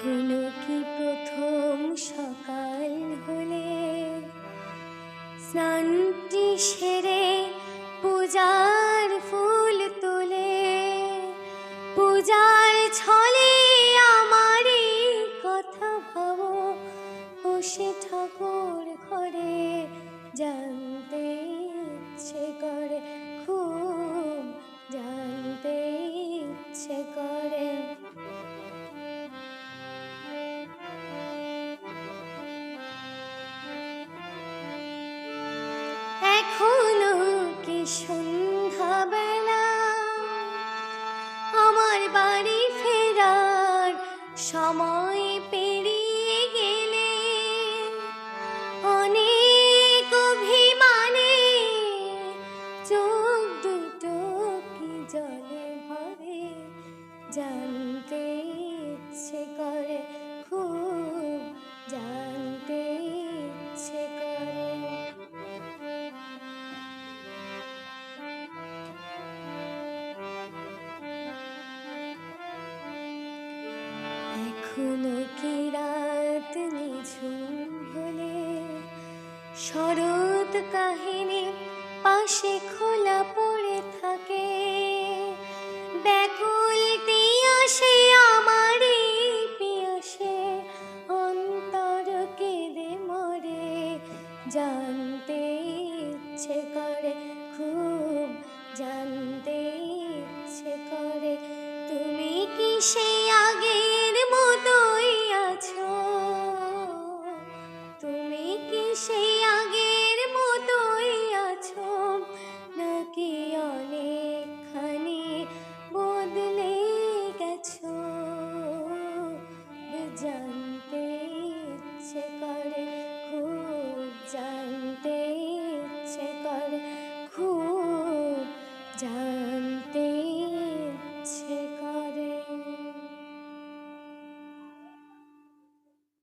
এখনও কি প্রথম সকাল হলে? স্নানটি সেরে পূজার ফুল তোলে। পূজার ছলে সময় পেরিয়ে গেলে অনেক অভিমানে চোখ দুটো কি জলে ভরে জানতে ইচ্ছে এখনও কি রাত নিঝুম হলে শরৎ কাহিনী পাশে খোলা পড়ে থাকে। ব্যাকুল আসে আমারই পিয়াসে, অন্তর কেঁদে মরে। জানতে জানতে